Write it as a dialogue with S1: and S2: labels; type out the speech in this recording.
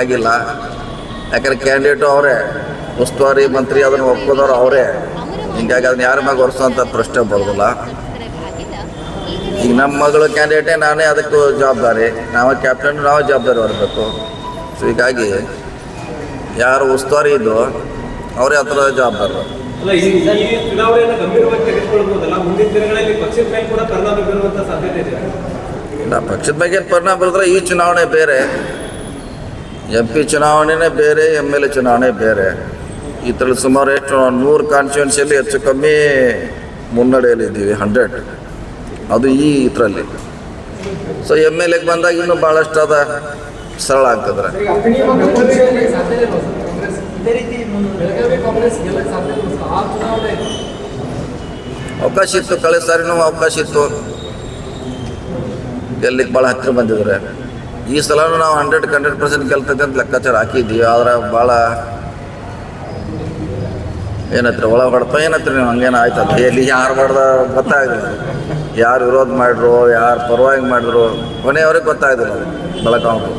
S1: ಬೇಕಾಗಿಲ್ಲ ಯಾಕಂದ್ರೆ ಕ್ಯಾಂಡಿಡೇಟು ಅವರೇ ಉಸ್ತುವಾರಿ ಮಂತ್ರಿ ಅದನ್ನು ಒಪ್ಕೋದವ್ರು ಅವರೇ. ಹಿಂಗಾಗಿ ಅದನ್ನ ಯಾರ ಮ್ಯಾಗ ಹೊರಿಸುವಂಥ ಪ್ರಶ್ನೆ ಬರೋದಿಲ್ಲ. ಈಗ ನಮ್ಮ ಮಗಳು ಕ್ಯಾಂಡಿಡೇಟೇ ನಾನೇ ಅದಕ್ಕೂ ಜವಾಬ್ದಾರಿ. ನಾವು ಕ್ಯಾಪ್ಟನ್ ನಾವು ಜವಾಬ್ದಾರಿ ಹೊರಬೇಕು. ಸೊ ಹೀಗಾಗಿ ಯಾರು ಉಸ್ತುವಾರಿ ಇದ್ದು ಅವರೇ ಹತ್ರ ಜವಾಬ್ದಾರರು ಇಲ್ಲ ಪಕ್ಷದ ಬಗ್ಗೆ ಪರಿಣಾಮ ಬೀರಿದ್ರೆ ಈ ಚುನಾವಣೆ ಬೇರೆ. ಎಂ ಪಿ ಚುನಾವಣೆನೇ ಬೇರೆ ಎಂ ಎಲ್ ಎ ಚುನಾವಣೆ ಬೇರೆ. ಥರ ಸುಮಾರು ಎಷ್ಟು, ನೂರು ಕಾನ್ಸ್ಟಿಟ್ಯೂನ್ಸಿಯಲ್ಲಿ ಹೆಚ್ಚು ಕಮ್ಮಿ ಮುನ್ನಡೆಯಲ್ಲಿದ್ದೀವಿ ಹಂಡ್ರೆಡ್ ಅದು ಈ ಇದರಲ್ಲಿ. ಸೊ ಎಂ ಎಲ್ ಎಗೆ ಬಂದಾಗ ಇನ್ನೂ ಭಾಳಷ್ಟು ಅದ, ಸರಳ ಆಗ್ತದ್ರೆ ಅವಕಾಶ ಇತ್ತು, ಕಳೆದ ಸಾರಿನೂ ಅವಕಾಶ ಇತ್ತು. ಗೆಲ್ಲಿಗೆ ಭಾಳ ಹತ್ತಿರ ಬಂದಿದ್ದಾರೆ. ಈ ಸಲನೂ ನಾವು ಹಂಡ್ರೆಡ್ ಹಂಡ್ರೆಡ್ ಪರ್ಸೆಂಟ್ ಗೆಲ್ತೈತೆ ಅಂತ ಲೆಕ್ಕಾಚಾರ ಹಾಕಿದ್ದೀವಿ. ಆದ್ರೆ ಭಾಳ ಏನತ್ರ, ಒಳ ಹೊಡ್ತ ಏನತ್ರ ನೀವು? ಹಂಗೇನು ಆಯ್ತದ ಎಲ್ಲಿ ಯಾರು ಮಾಡ್ದ ಗೊತ್ತಾಗಲಿಲ್ಲ. ಯಾರು ವಿರೋಧ ಮಾಡಿದ್ರು ಯಾರು ಪರವಾಗಿ ಮಾಡಿದ್ರು ಕೊನೆಯವ್ರಿಗೆ ಗೊತ್ತಾಗಿದ್ರು ಬೆಳಗಾವಿ